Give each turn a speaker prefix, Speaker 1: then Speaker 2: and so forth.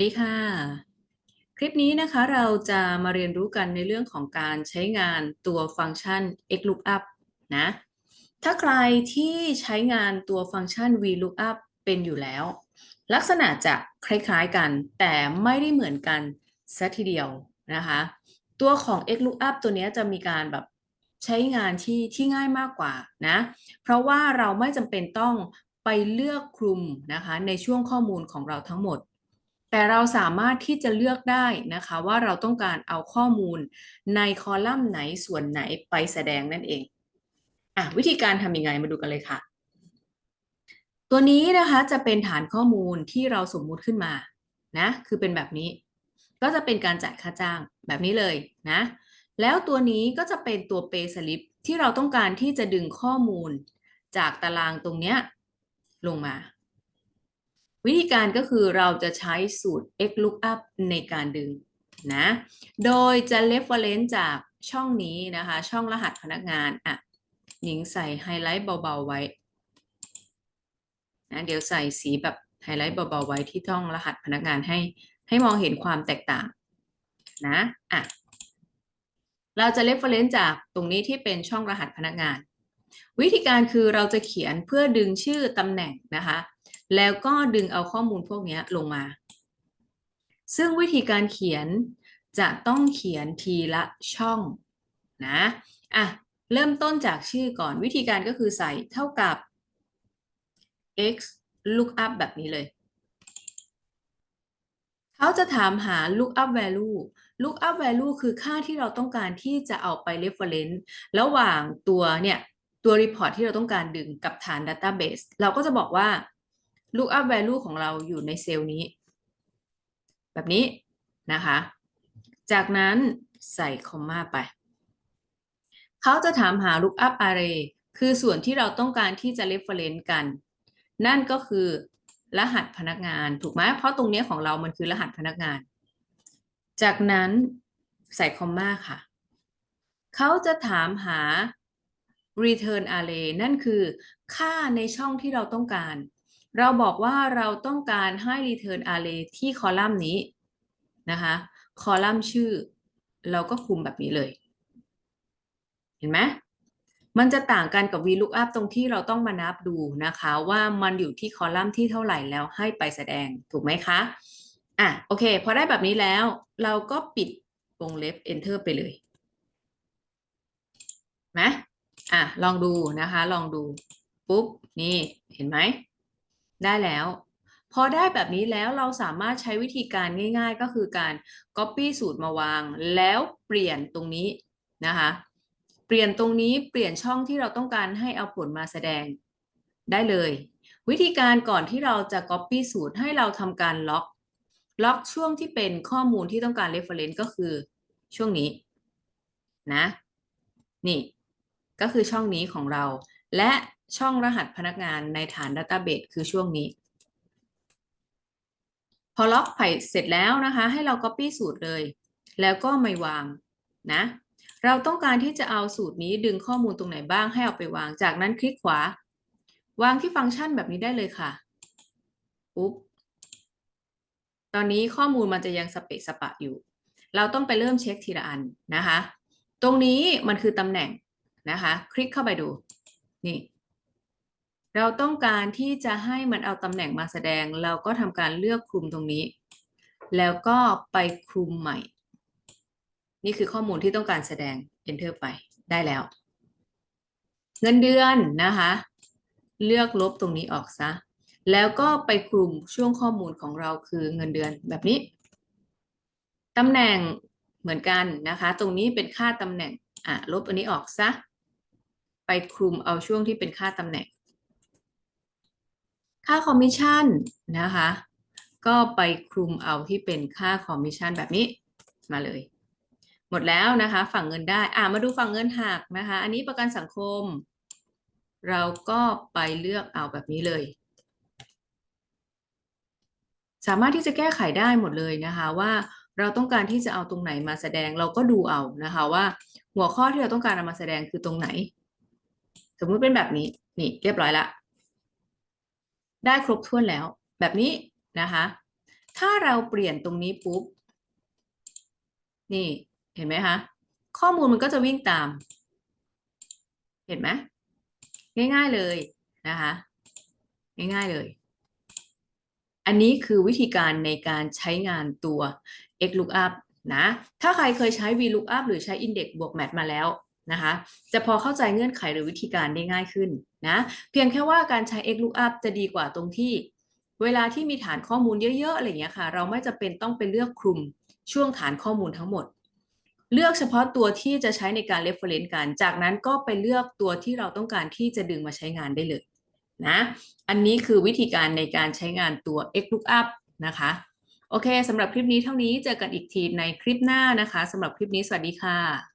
Speaker 1: สดีค่ะ คลิปนี้นะคะเราจะมาเรียนรู้กันในเรื่องของการใช้งานตัวฟังก์ชัน xlookup นะ ถ้าใครที่ใช้งานตัวฟังก์ชัน vlookup เป็นอยู่แล้ว ลักษณะจะคล้ายๆกัน แต่ไม่ได้เหมือนกันซะทีเดียวนะคะ ตัวของ xlookup ตัวนี้จะมีการแบบใช้งานที่ที่ง่ายมากกว่านะ เพราะว่าเราไม่จำเป็นต้องไปเลือกคลุมนะคะในช่วงข้อมูลของเราทั้งหมด แต่เราสามารถที่จะเลือกได้นะคะว่าเราต้องการเอาข้อมูลในคอลัมน์ไหนส่วนไหนไปแสดงนั่นเองอะวิธีการทำยังไงมาดูกันเลยค่ะ ตัวนี้นะคะจะเป็นฐานข้อมูลที่เราสมมุติขึ้นมานะคือเป็นแบบนี้ ก็จะเป็นการจ่ายค่าจ้างแบบนี้เลยนะแล้วตัวนี้ก็จะเป็นตัวเปสลิปที่เราต้องการที่จะดึงข้อมูลจากตารางตรงเนี้ยลงมา วิธีการก็คือเราจะใช้สูตร xlookup ในการดึงนะ โดยจะ reference จากช่องนี้นะคะ ช่องรหัสพนักงานอะหญิงใส่ไฮไลท์เบา ๆ ไว้นะเดี๋ยวใส่สีแบบไฮไลท์เบา ๆ ไว้ที่ช่องรหัสพนักงานให้ ให้มองเห็นความแตกต่างนะอะเราจะ reference จากตรงนี้ที่เป็นช่องรหัสพนักงาน วิธีการคือเราจะเขียนเพื่อดึงชื่อตำแหน่งนะคะ แล้วก็ดึงเอาข้อมูลพวกนี้ลงมา ซึ่งวิธีการเขียนจะต้องเขียนทีละช่องนะอะเริ่มต้นจากชื่อก่อนวิธีการก็คือใส่เท่ากับ x lookup แบบนี้เลย เขาจะถามหา lookup value lookup value คือค่าที่เราต้องการที่จะเอาไป reference ระหว่างตัวเนี่ย ตัว report ที่เราต้องการดึงกับฐาน database เราก็จะบอกว่า lookup value ของเราอยู่ในเซลล์นี้ แบบนี้นะคะ จากนั้นใส่คอมมาไป เขาจะถามหา lookup array คือส่วนที่เราต้องการที่จะ reference กัน นั่นก็คือรหัสพนักงานถูกไหมเพราะตรงนี้ของเรามันคือรหัสพนักงาน จากนั้นใส่คอมมาค่ะ เขาจะถามหา return array นั่นคือค่าในช่องที่เราต้องการ เราบอกว่าเราต้องการให้ return array ที่คอลัมน์นี้นะคะ คอลัมน์ชื่อ เราก็คุมแบบนี้เลย เห็นไหมมันจะต่างกันกับ VLOOKUP ตรงที่เราต้องมานับดูนะคะ ว่ามันอยู่ที่คอลัมน์ที่เท่าไหร่แล้วให้ไปแสดงถูกไหมคะ อะโอเค พอได้แบบนี้แล้ว เราก็ปิดวงเล็บ enter ไปเลยไหมอะ ลองดูนะคะ ลองดู ปุ๊บ นี่ เห็นไหม ได้แล้ว พอได้แบบนี้แล้วเราสามารถใช้วิธีการง่าย ๆ ก็คือการ copy สูตรมาวาง แล้วเปลี่ยนตรงนี้นะคะ เปลี่ยนตรงนี้เปลี่ยนช่องที่เราต้องการให้เอาผลมาแสดงได้เลย วิธีการก่อนที่เราจะ copy สูตรให้เราทำการล็อก ล็อกช่วงที่เป็นข้อมูลที่ต้องการ reference ก็คือช่วงนี้นะ นี่ก็คือช่องนี้ของเรา และ ช่องรหัสพนักงานในฐาน Database คือช่วงนี้ พอล็อกไปเสร็จแล้วนะคะ ให้เรา Copy สูตรเลย แล้วก็ไม่วางนะเราต้องการที่จะเอาสูตรนี้ดึงข้อมูลตรงไหนบ้างให้เอาไปวาง จากนั้นคลิกขวา วางที่ฟังก์ชันแบบนี้ได้เลยค่ะปุ๊บตอนนี้ข้อมูลมันจะยังสเปะสปะอยู่ เราต้องไปเริ่มเช็คทีละอันนะคะ ตรงนี้มันคือตำแหน่งนะคะ คลิกเข้าไปดู นี่ เราต้องการที่จะให้มันเอาตำแหน่งมาแสดง เราก็ทำการเลือกคลุมตรงนี้ แล้วก็ไปคลุมใหม่ นี่คือข้อมูลที่ต้องการแสดง enter ไปได้แล้ว เงินเดือนนะคะ เลือกลบตรงนี้ออกซะ แล้วก็ไปคลุมช่วงข้อมูลของเราคือเงินเดือนแบบนี้ตำแหน่งเหมือนกันนะคะ ตรงนี้เป็นค่าตำแหน่งอะลบอันนี้ออกซะ ไปคลุมเอาช่วงที่เป็นค่าตำแหน่ง ค่าคอมมิชชั่นนะคะ ก็ไปคลุมเอาที่เป็นค่าคอมมิชชั่นแบบนี้มาเลย หมดแล้วนะคะ ฝั่งเงินได้อ่ามาดูฝั่งเงินหักนะคะ อันนี้ประกันสังคม เราก็ไปเลือกเอาแบบนี้เลย สามารถที่จะแก้ไขได้หมดเลยนะคะว่าเราต้องการที่จะเอาตรงไหนมาแสดงเราก็ดูเอานะคะว่า หัวข้อที่เราต้องการเอามาแสดงคือตรงไหน สมมุติเป็นแบบนี้นี่เรียบร้อยละ ได้ครบถ้วนแล้ว แบบนี้นะคะ ถ้าเราเปลี่ยนตรงนี้ปุ๊บ นี่เห็นไหมคะ ข้อมูลมันก็จะวิ่งตาม เห็นไหมง่ายๆเลยนะคะ ง่ายๆเลย อันนี้คือวิธีการในการใช้งานตัว XLOOKUP นะ ถ้าใครเคยใช้ VLOOKUP หรือใช้ Index บวก Match มาแล้ว นะคะจะพอเข้าใจเงื่อนไขหรือวิธีการได้ง่ายขึ้นนะเพียงแค่ว่าการใช้ XLOOKUP จะดีกว่าตรงที่ เวลาที่มีฐานข้อมูลเยอะๆอะไรอย่างเงี้ยค่ะ เราไม่จะเป็นต้องไปเลือกคลุมช่วงฐานข้อมูลทั้งหมด เลือกเฉพาะตัวที่จะใช้ในการ reference กัน จากนั้นก็ไปเลือกตัวที่เราต้องการที่จะดึงมาใช้งานได้เลยนะอันนี้คือวิธีการในการใช้งานตัว XLOOKUP นะคะโอเคสำหรับคลิปนี้เท่านี้เจอกันอีกทีในคลิปหน้านะคะสำหรับคลิปนี้สวัสดีค่ะ